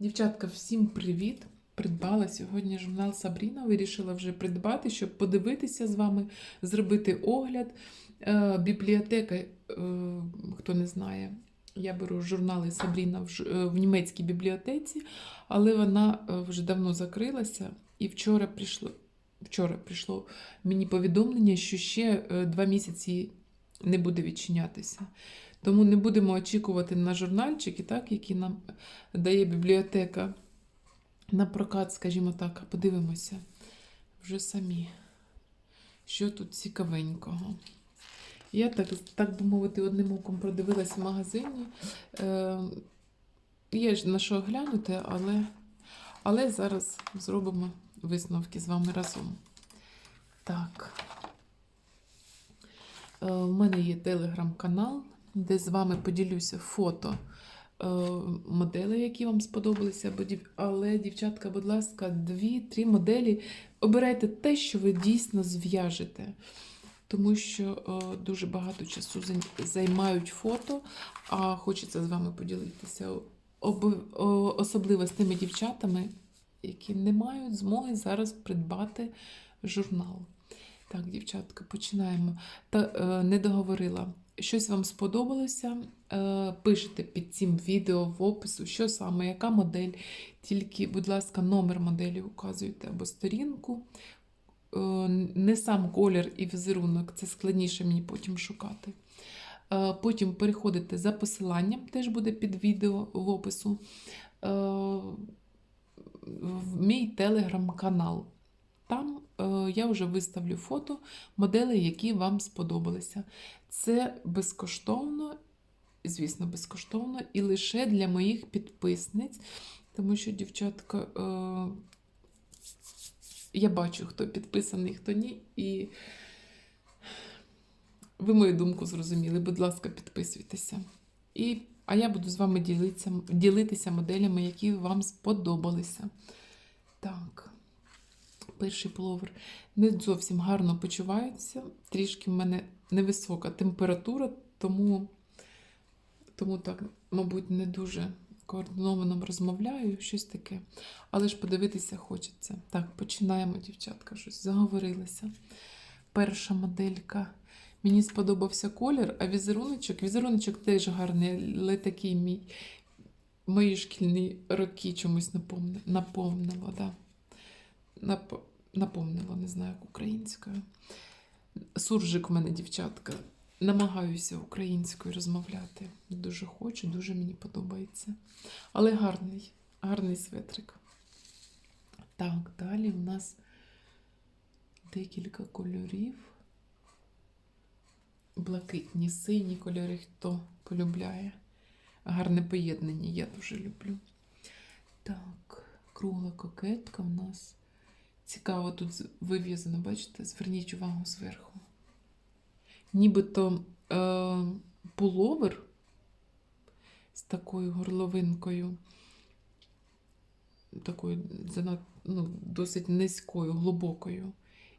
Дівчатка, всім привіт! Придбала сьогодні журнал Сабріна. Вирішила вже придбати, щоб подивитися з вами, зробити огляд. Е, бібліотека, е, хто не знає, я беру журнали Сабріна в, е, німецькій бібліотеці, але вона вже давно закрилася. І вчора прийшло, вчора прийшло мені повідомлення, що ще два місяці не буде відчинятися. Тому не будемо очікувати на журнальчики, так, які нам дає бібліотека на прокат, скажімо так, подивимося вже самі, що тут цікавенького. Я так, так би мовити, одним оком продивилась в магазині. Е, є ж на що глянути, але, але зараз зробимо висновки з вами разом. Так. Е, У мене є телеграм-канал, де з вами поділюся фото е, моделей, які вам сподобалися. Але, дівчатка, будь ласка, дві-три моделі. Обирайте те, що ви дійсно зв'яжете. Тому що е, дуже багато часу займають фото, а хочеться з вами поділитися. Особливо з тими дівчатами, які не мають змоги зараз придбати журнал. Так, дівчатка, починаємо. Та е, не договорила. Щось вам сподобалося? Е, пишете під цим відео в опису, що саме, яка модель. Тільки, будь ласка, номер моделі указуйте або сторінку. Е, не сам колір і візерунок, це складніше мені потім шукати. Е, потім переходите за посиланням, теж буде під відео в опису. В мій телеграм-канал. Там я вже виставлю фото моделей, які вам сподобалися. Це безкоштовно, звісно, безкоштовно і лише для моїх підписниць, тому що, дівчатка, е, я бачу, хто підписаний, хто ні. І ви мою думку зрозуміли. Будь ласка, підписуйтеся. І, а я буду з вами ділитися, ділитися моделями, які вам сподобалися. Так перший пловер не зовсім гарно почувається. Трішки в мене невисока температура, тому, тому так, мабуть, не дуже координовано розмовляю, щось таке. Але ж подивитися хочеться. Так, починаємо, дівчатка, щось заговорилися. Перша моделька. Мені сподобався колір, а візеруночок. Візеруночок теж гарний, але такий мій. Мої шкільні роки чомусь наповнило да. Нап... Напомнила, не знаю, як українською. Суржик у мене, дівчатка. Намагаюся українською розмовляти. Дуже хочу, дуже мені подобається. Але гарний, гарний светрик. Так, далі у нас декілька кольорів. Блакитні, сині кольори, хто полюбляє. Гарне поєднання, я дуже люблю. Так, кругла кокетка у нас. Цікаво тут вив'язано, бачите? Зверніть увагу зверху. Нібито е, пуловер з такою горловинкою, такою ну, досить низькою, глибокою.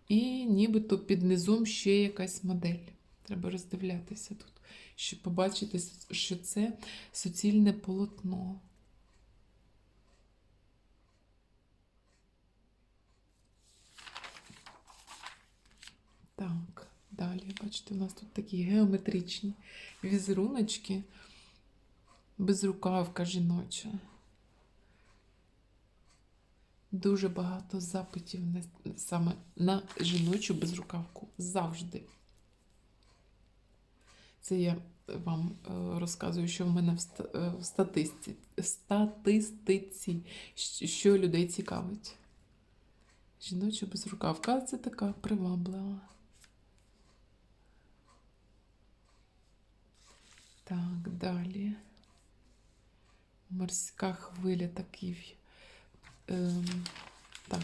І нібито під низом ще якась модель. Треба роздивлятися тут, щоб побачити, що це суцільне полотно. Так, далі, бачите, у нас тут такі геометричні візеруночки, безрукавка жіноча. Дуже багато запитів саме на жіночу безрукавку завжди. Це я вам е, розказую, що в мене в, е, в статисті, статистиці, що людей цікавить. Жіноча безрукавка, це така приваблива. Так, далі. Морська хвиля такий. Ем, так.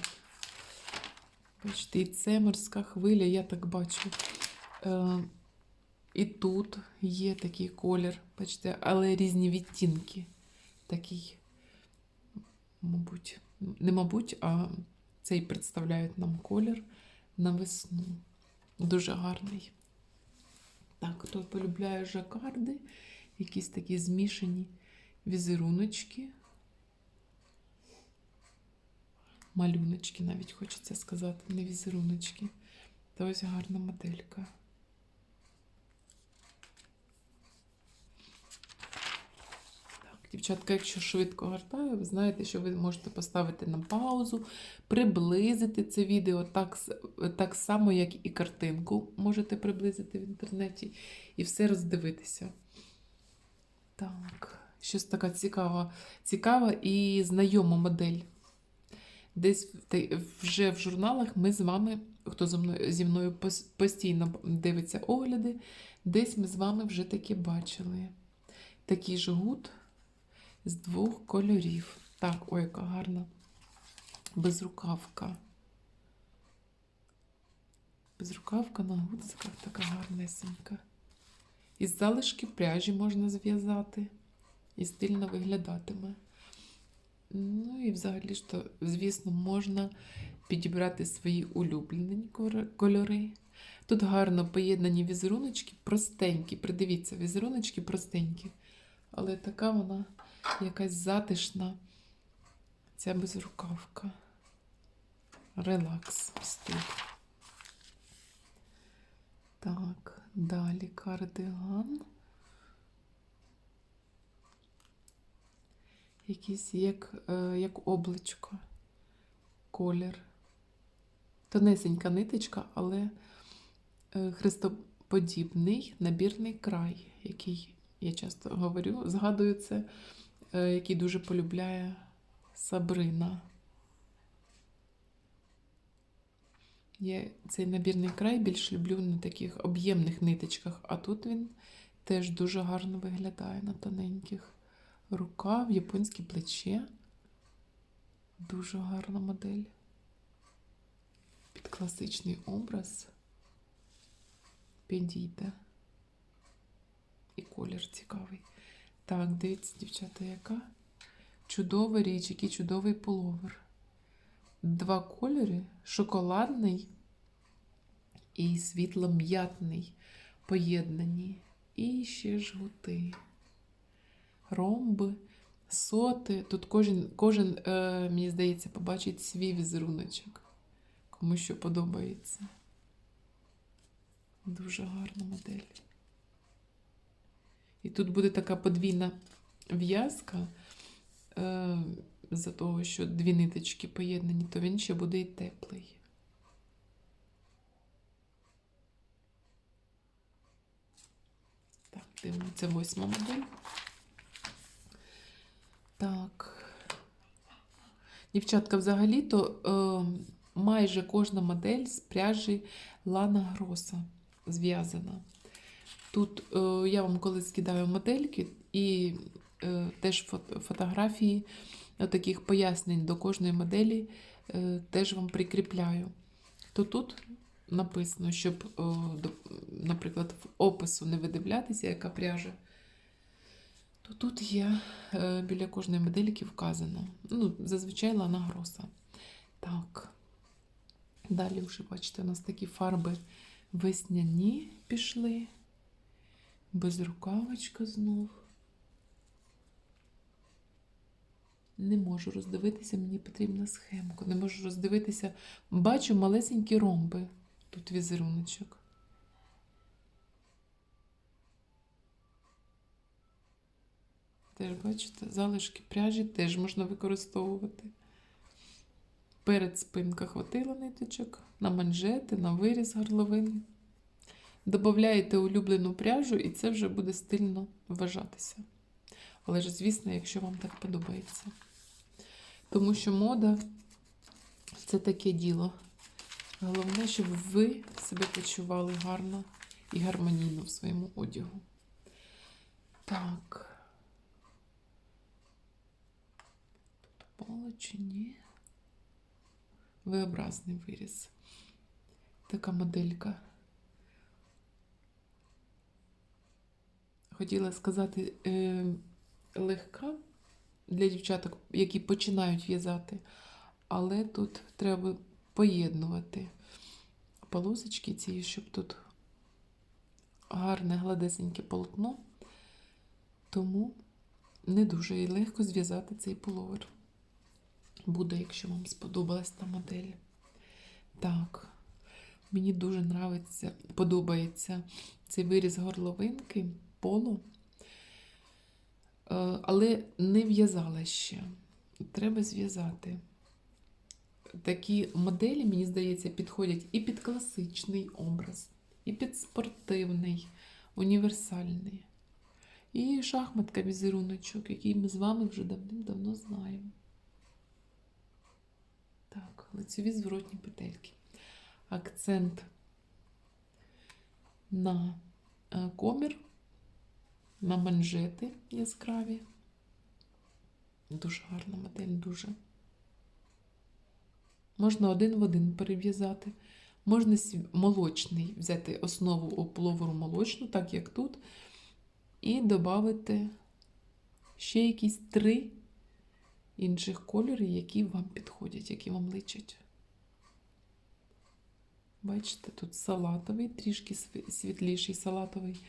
Бачите, і це морська хвиля, я так бачу. Ем, і тут є такий колір, бачите, але різні відтінки. Такий, мабуть, не мабуть, а цей представляють нам колір на весну. Дуже гарний. Так, хто полюбляє жакарди, якісь такі змішані візеруночки. малюночки, навіть хочеться сказати, не візеруночки. Та ось гарна моделька. Так, дівчатка, якщо швидко гортаю, ви знаєте, що ви можете поставити на паузу, приблизити це відео так, так само, як і картинку можете приблизити в інтернеті і все роздивитися. Так, щось така цікава, цікава і знайома модель. Десь вже в журналах ми з вами, хто зі мною, постійно дивиться огляди, десь ми з вами вже таке бачили. Такий жгут з двох кольорів. Так, ой, яка гарна безрукавка. Безрукавка на гудзиках така гарнесенька. Із залишки пряжі можна зв'язати і стильно виглядатиме. Ну і взагалі то, звісно, можна підібрати свої улюблені кольори. Тут гарно поєднані візеруночки, простенькі. Придивіться, візеруночки простенькі. Але така вона якась затишна, ця безрукавка. Релакс стиль. Так, далі кардиган. Якийсь як, е, як обличко, колір. Тонесенька ниточка, але е, хрестоподібний набірний край, який я часто говорю, згадую це, е, який дуже полюбляє Сабрина. Я цей набірний край більш люблю на таких об'ємних ниточках, а тут він теж дуже гарно виглядає на тоненьких. Рукав, японське плече. Дуже гарна модель. Під класичний образ. Підійде. І колір цікавий. Так, дивіться, дівчата, яка чудова річ, який чудовий пуловер. Два кольори: шоколадний і світло-м'ятний поєднані. І ще жгути ромби, соти. Тут кожен, кожен е, мені здається, побачить свій візеруночок, кому що подобається. Дуже гарна модель. І тут буде така подвійна в'язка, е, за того, що дві ниточки поєднані, то він ще буде і теплий. Так, дивимося, восьма модель. Так. Дівчатка, взагалі-то е, майже кожна модель з пряжі Лана Гроса зв'язана. Тут е, я вам колись скидаю модельки і е, теж фото, фотографії таких пояснень до кожної моделі е, теж вам прикріпляю. То тут написано, щоб, е, наприклад, в опису не видивлятися, яка пряжа то тут є е, біля кожної модельки вказано. Ну, зазвичай лана гроса. Так. Далі вже, бачите, у нас такі фарби весняні пішли. Безрукавочка знов. Не можу роздивитися, мені потрібна схемка. Не можу роздивитися. Бачу малесенькі ромби. Тут візеруночок. Теж, бачите, залишки пряжі теж можна використовувати. Перед спинка хватило ниточок, на манжети, на виріз горловини. Додаєте улюблену пряжу, і це вже буде стильно вважатися. Але ж, звісно, якщо вам так подобається. Тому що мода це таке діло. Головне, щоб ви себе почували гарно і гармонійно в своєму одягу. Так. Поле чи ні? V-образний виріз. Така моделька. Хотіла сказати, е, легка для дівчаток, які починають в'язати, але тут треба поєднувати полосочки ці, щоб тут гарне гладесеньке полотно, тому не дуже легко зв'язати цей пуловер. буде, якщо вам сподобалась та модель. Так, мені дуже нравиться, подобається цей виріз горловинки поло, але не в'язала ще. Треба зв'язати. Такі моделі, мені здається, підходять і під класичний образ, і під спортивний, універсальний. І шахматка візеруночок, який ми з вами вже давним-давно знаємо. Так, лицеві зворотні петельки. Акцент на е, комір, на манжети яскраві. Дуже гарна модель, дуже. Можна один в один перев'язати. Можна молочний взяти основу у пуловеру молочну, так як тут, і додати ще якісь три інших кольори, які вам підходять, які вам личать. Бачите, тут салатовий, трішки світліший салатовий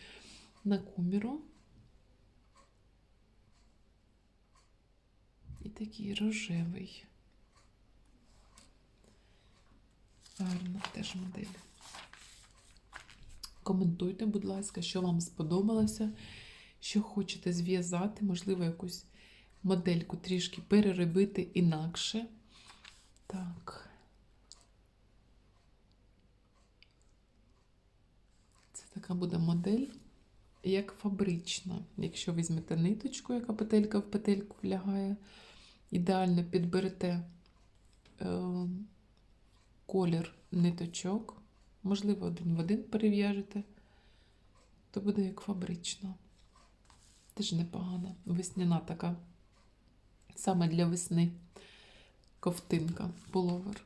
на коміру. Такий рожевий. Гарна теж модель. Коментуйте, будь ласка, що вам сподобалося, що хочете зв'язати, можливо, якусь модельку трішки переробити інакше. Так. Це така буде модель, як фабрична. Якщо візьмете ниточку, яка петелька в петельку влягає, ідеально підберете е, колір ниточок, можливо, один в один перев'яжете, то буде як фабрична. Теж непогана. Весняна така. Саме для весни ковтинка, пуловер.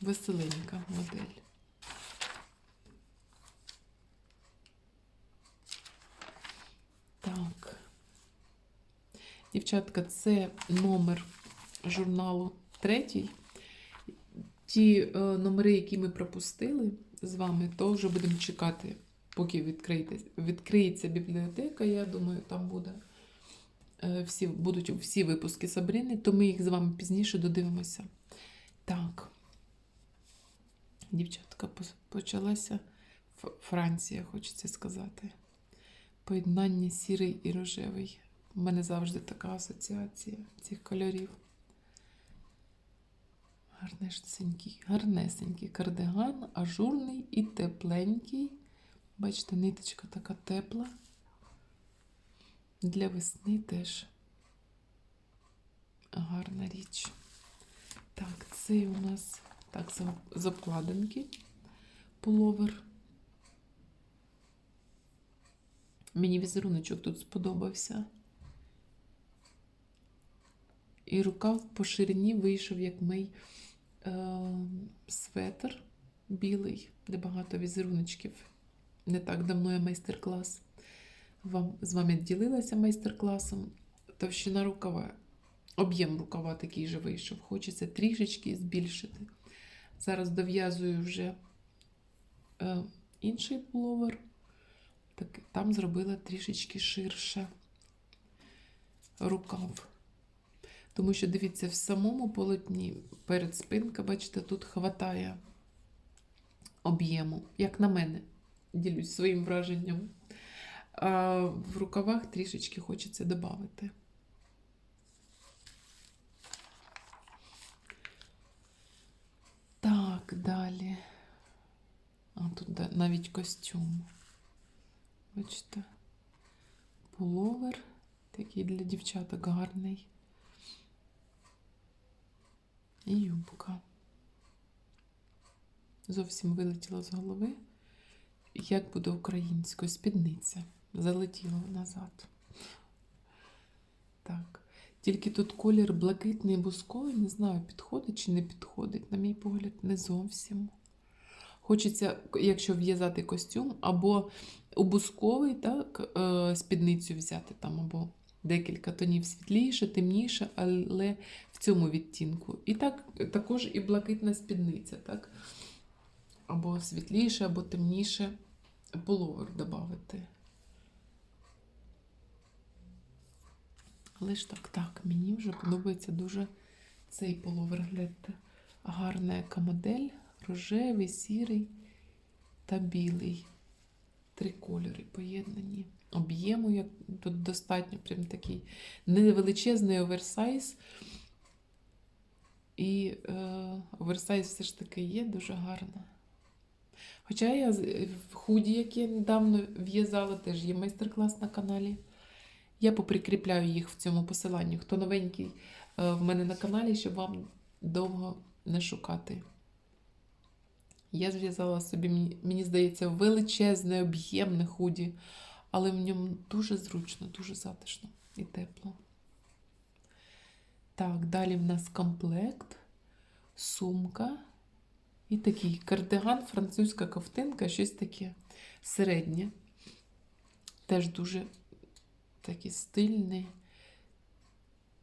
Веселенька модель. Так. Дівчатка, це номер журналу третій. Ті е, номери, які ми пропустили з вами, то вже будемо чекати, поки відкриється, бібліотека. Я думаю, там буде е, всі, будуть всі випуски Сабрини, то ми їх з вами пізніше додивимося. Так. Дівчатка, почалася Франція, хочеться сказати. Поєднання сірий і рожевий. У мене завжди така асоціація цих кольорів. Гарнесенький, гарнесенький кардиган, ажурний і тепленький. Бачите, ниточка така тепла. Для весни теж гарна річ. Так, це у нас так, з- обкладинки пуловер. Мені візеруночок тут сподобався. І рукав по ширині вийшов як мій е, светр білий, де багато візеруночків. Не так давно я майстер-клас. Вам, з вами ділилася майстер-класом. Товщина рукава, об'єм рукава такий же вийшов. Хочеться трішечки збільшити. Зараз дов'язую вже е, інший пуловер. Так, там зробила трішечки ширше рукав. Тому що, дивіться, в самому полотні перед спинка, бачите, тут хватає об'єму, як на мене, ділюсь своїм враженням. А в рукавах трішечки хочеться додати. Так, далі. А тут навіть костюм. Бачите, пуловер такий для дівчаток гарний. І юбка. Зовсім вилетіла з голови. Як буде українською спідниця? Залетіла назад. Так. Тільки тут колір блакитний бусковий, не знаю, підходить чи не підходить. На мій погляд, не зовсім. Хочеться, якщо в'язати костюм, або у бусковий, так, е, спідницю взяти там, або декілька тонів світліше, темніше, але в цьому відтінку. І так також і блакитна спідниця, так? Або світліше, або темніше пуловер додати. Але ж так, так, мені вже подобається дуже цей половер. Гляньте. Гарна яка модель. Рожевий, сірий та білий. Три кольори поєднані. Об'єму як тут достатньо, прям такий невеличезний оверсайз. І е, оверсайз все ж таки є дуже гарна. Хоча я в худі, які я недавно в'язала, теж є майстер-клас на каналі. Я поприкріпляю їх в цьому посиланні. Хто новенький е, в мене на каналі, щоб вам довго не шукати. Я зв'язала собі, мені здається, величезне, об'ємне худі, але в ньому дуже зручно, дуже затишно і тепло. Так, далі в нас комплект, сумка і такий кардиган, французька ковтинка, щось таке середнє. Теж дуже такий стильний,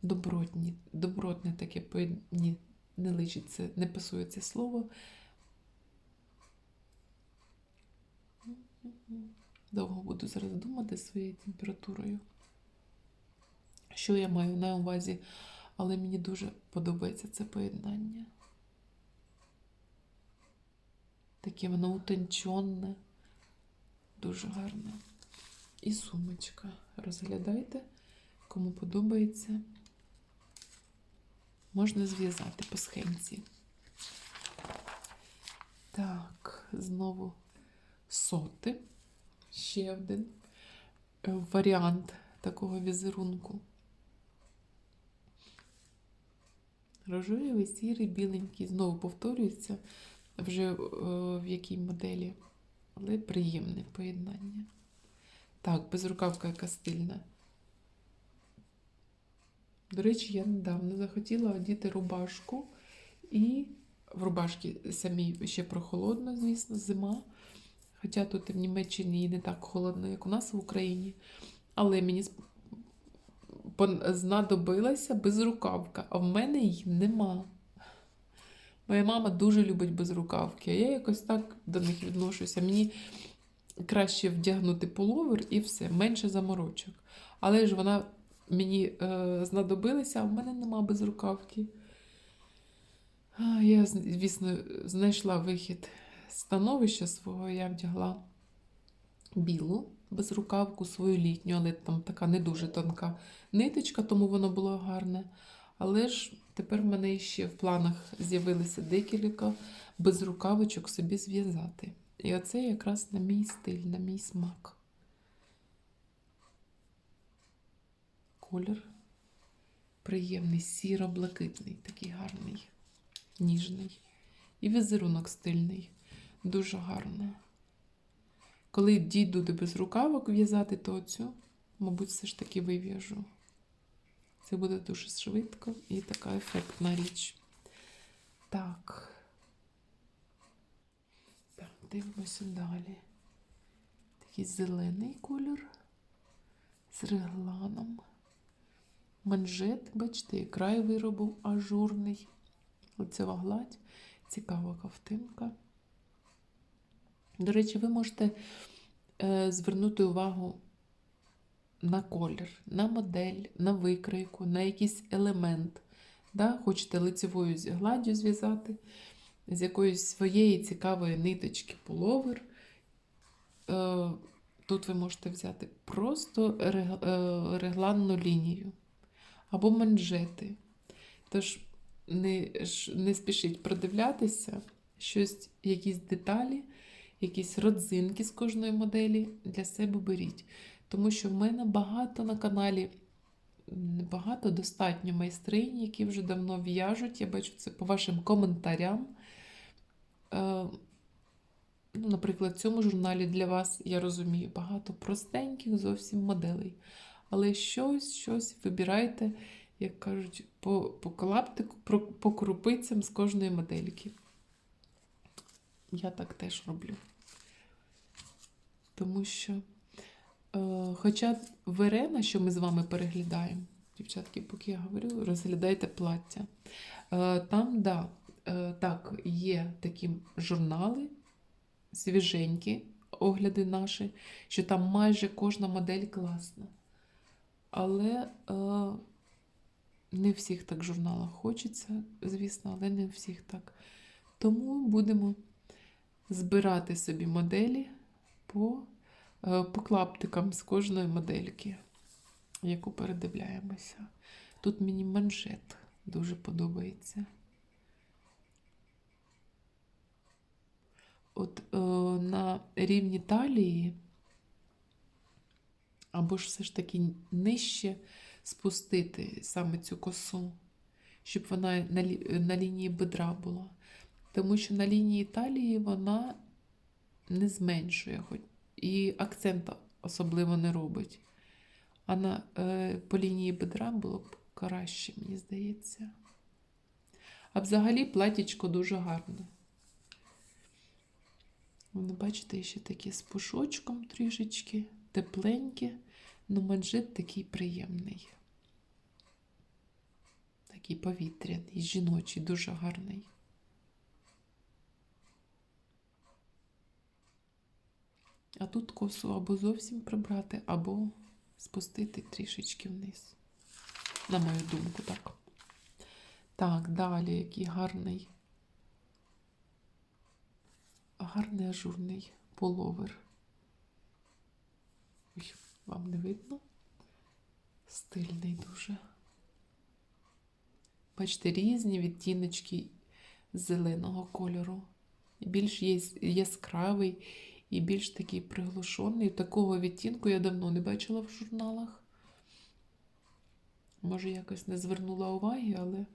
добротні, добротне таке Ні, не личить це, не пасує це слово. Довго буду зараз думати своєю температурою. Що я маю на увазі, але мені дуже подобається це поєднання. Таке воно утонченне, дуже гарне. І сумочка. Розглядайте, кому подобається. Можна зв'язати по схемці. Так, знову соти. Ще один е, варіант такого візерунку. Рожевий, сірий, біленький. Знову повторюється вже е, в якій моделі, але приємне поєднання. Так, безрукавка яка стильна. До речі, я недавно захотіла одіти рубашку, і в рубашці самій ще прохолодно, звісно, зима. Хоча тут в Німеччині не так холодно, як у нас в Україні. Але мені знадобилася безрукавка, а в мене її нема. Моя мама дуже любить безрукавки, а я якось так до них відношуся. Мені краще вдягнути пуловер і все, менше заморочок. Але ж вона мені е, знадобилася, а в мене нема безрукавки. Я, звісно, знайшла вихід становища свого, я вдягла білу безрукавку, свою літню, але там така не дуже тонка ниточка, тому воно було гарне. Але ж тепер в мене ще в планах з'явилися декілька безрукавочок собі зв'язати. І оце якраз на мій стиль, на мій смак. Колір приємний, сіро-блакитний, такий гарний, ніжний. І візерунок стильний, дуже гарно. Коли дійду до безрукавок в'язати, то оцю, мабуть, все ж таки вив'яжу. Це буде дуже швидко і така ефектна річ. Так. Так, дивимося далі. Такий зелений кольор з регланом. Манжет, бачите, і край виробу ажурний. Лицева гладь, цікава ковтинка. До речі, ви можете е, звернути увагу на колір, на модель, на викройку, на якийсь елемент. Да? Хочете лицевою гладдю зв'язати, з якоїсь своєї цікавої ниточки пуловер. Е, Тут ви можете взяти просто е, регланну лінію або манжети. Тож не, не спішіть продивлятися щось, якісь деталі, якісь родзинки з кожної моделі для себе беріть. Тому що в мене багато на каналі, багато, достатньо майстринь, які вже давно в'яжуть. Я бачу це по вашим коментарям. Е, ну, наприклад, в цьому журналі для вас, я розумію, багато простеньких зовсім моделей. Але щось, щось вибирайте, як кажуть, по, по клаптику, про- по крупицям з кожної модельки. Я так теж роблю. Тому що, е, хоча Верена, що ми з вами переглядаємо, дівчатки, поки я говорю, розглядайте плаття. Е, там, да, е, так, є такі журнали, свіженькі огляди наші, що там майже кожна модель класна. Але е, не всіх так в журналах хочеться, звісно, але не всіх так. Тому будемо збирати собі моделі по, е, по клаптикам з кожної модельки, яку передивляємося. Тут мені манжет дуже подобається. От е, на рівні талії, або ж все ж таки нижче спустити саме цю косу, щоб вона на, на лінії бедра була. Тому що на лінії талії вона не зменшує, хоч і акцента особливо не робить. А на, е, по лінії бедра було б краще, мені здається. А взагалі платічко дуже гарне. Воно, бачите, ще такі з пушочком трішечки, тепленькі, ну манжет такий приємний. Такий повітряний, жіночий, дуже гарний. А тут косу або зовсім прибрати, або спустити трішечки вниз. На мою думку, так. Так, далі який гарний. Гарний ажурний половер. Ой, вам не видно? Стильний дуже. Бачите, різні відтіночки зеленого кольору. Більш яскравий і більш такий приглушений. Такого відтінку я давно не бачила в журналах. Може, якось не звернула уваги, але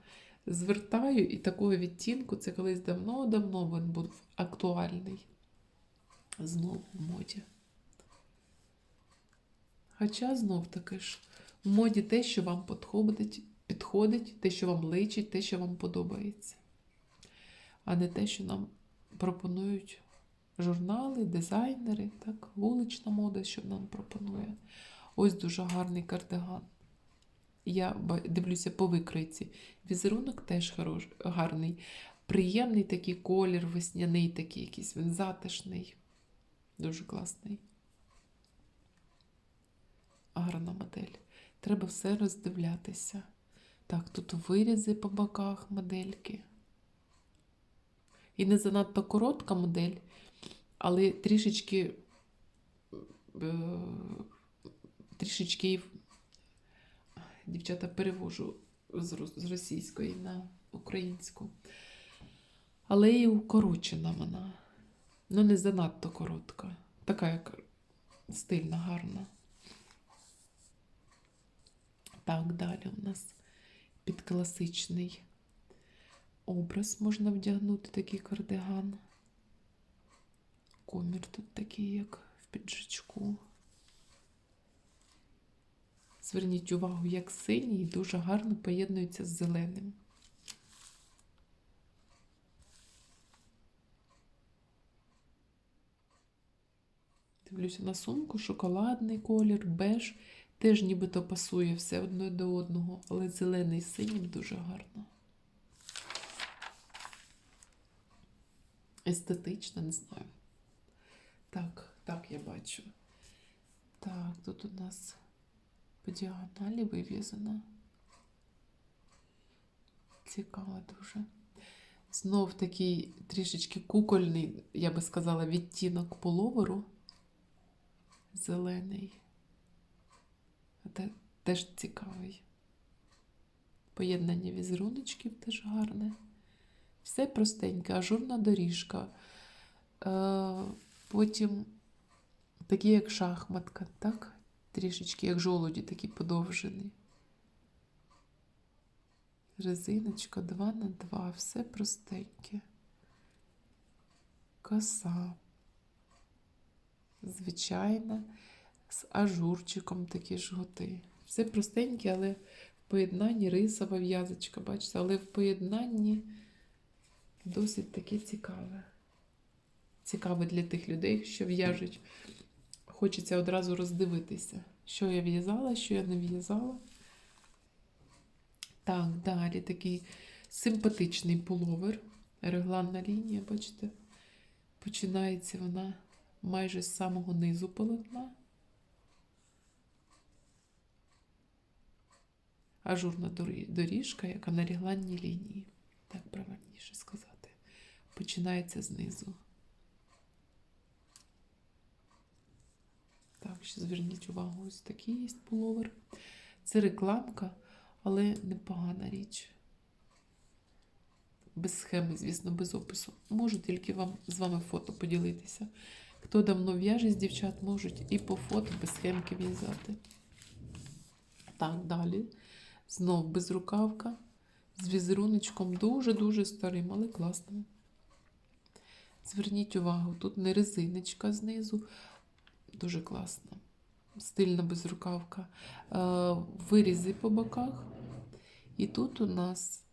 звертаю і такого відтінку це колись давно-давно він був актуальний. Знову в моді. Хоча знов таки ж в моді те, що вам підходить, підходить, те, що вам личить, те, що вам подобається. А не те, що нам пропонують журнали, дизайнери, так, вулична мода, що нам пропонує. Ось дуже гарний кардиган. Я дивлюся по викройці. Візерунок теж хорош, гарний. Приємний такий колір, весняний такий якийсь, він затишний. Дуже класний. Гарна модель. Треба все роздивлятися. Так, тут вирізи по боках модельки. І не занадто коротка модель, але трішечки, е, трішечки, дівчата, перевожу з російської на українську. Але і укорочена вона. Ну, не занадто коротка. Така як стильна, гарна. Так, далі у нас під класичний образ можна вдягнути такий кардиган. Комір тут такий, як в піджачку. Зверніть увагу, як синій дуже гарно поєднується з зеленим. Дивлюся на сумку, шоколадний колір, беж. Теж нібито пасує все одне до одного, але зелений з синім дуже гарно. Естетично, не знаю. Так, так, я бачу. Так, тут у нас по діагоналі вив'язано. Цікаво дуже. Знов такий трішечки кукольний, я би сказала, відтінок половору. Зелений. Те- теж цікавий. Поєднання візеруночків теж гарне. Все простеньке, ажурна доріжка. Потім такі, як шахматка, так? Трішечки, як жолуді, такі подовжені. Резиночка 2 на 2, все простеньке. Коса. Звичайна, з ажурчиком такі жгути. Все простеньке, але в поєднанні рисова в'язочка, бачите, але в поєднанні досить таке цікаве. Цікаве для тих людей, що в'яжуть. Хочеться одразу роздивитися, що я в'язала, що я не в'язала. Так, далі такий симпатичний пуловер. Регланна лінія, бачите, починається вона майже з самого низу полотна. ажурна доріжка, яка на рігланній лінії. Так правильніше сказати. Починається знизу. Ще зверніть увагу, ось такий є пуловер. Це рекламка, але непогана річ. Без схеми, звісно, без опису. Можу тільки вам з вами фото поділитися. Хто давно в'яже з дівчат, можуть і по фото без схемки в'язати. Так, далі. Знов безрукавка з візеруночком дуже-дуже старим, але класним. Зверніть увагу, тут не резиночка знизу, дуже класна. Стильна безрукавка. Е, Вирізи по боках. І тут у нас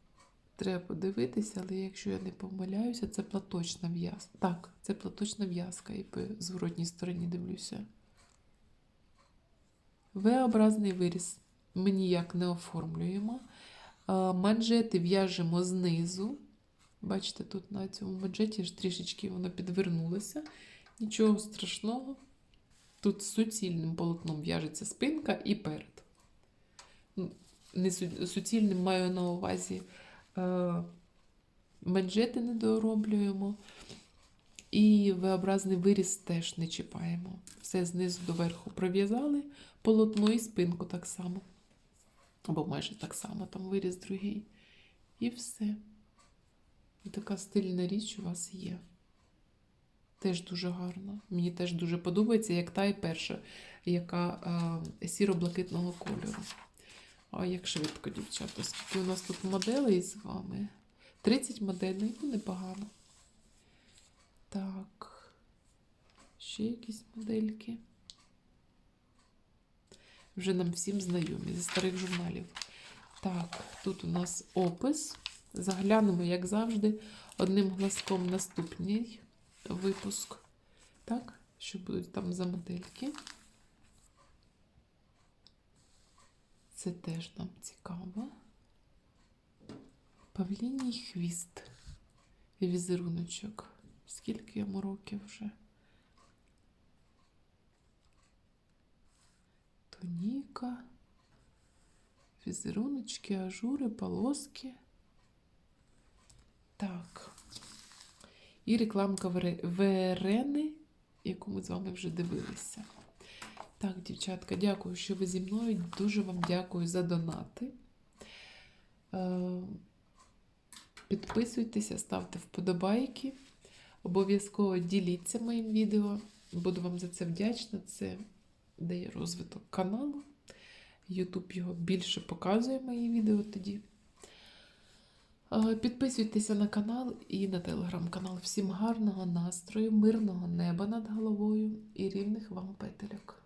треба подивитися, але якщо я не помиляюся, це платочна в'язка. Так, це платочна в'язка, і по зворотній стороні дивлюся. V-образний виріз. Ми ніяк не оформлюємо. Е, Манжети в'яжемо знизу. Бачите, тут на цьому манжеті ж трішечки воно підвернулося. Нічого страшного. Тут суцільним полотном в'яжеться спинка і перед. Ну, Не су- суцільним маю на увазі е, манжети не дороблюємо. І V-образний виріз теж не чіпаємо. Все знизу до верху пров'язали полотно і спинку так само. Або майже так само, там виріз другий. І все. І така стильна річ у вас є. Теж дуже гарна. Мені теж дуже подобається, як та і перша, яка е, сіро-блакитного кольору. А як швидко, дівчата, скільки у нас тут моделей з вами? 30 моделей, ну непогано. Так. Ще якісь модельки. Вже нам всім знайомі зі старих журналів. Так, тут у нас опис. Заглянемо, як завжди, одним глазком наступний випуск. Так, що будуть там за модельки. Це теж нам цікаво. Павліній хвіст. І візеруночок. Скільки йому років вже? Тоніка. Візеруночки, ажури, полоски. Так. І рекламка Верени, яку ми з вами вже дивилися. Так, дівчатка, дякую, що ви зі мною. Дуже вам дякую за донати. Е, Підписуйтеся, ставте вподобайки. Обов'язково діліться моїм відео. Буду вам за це вдячна. Це дає розвиток каналу. YouTube його більше показує мої відео тоді. Е, Підписуйтеся на канал і на телеграм-канал. Всім гарного настрою, мирного неба над головою і рівних вам петельок.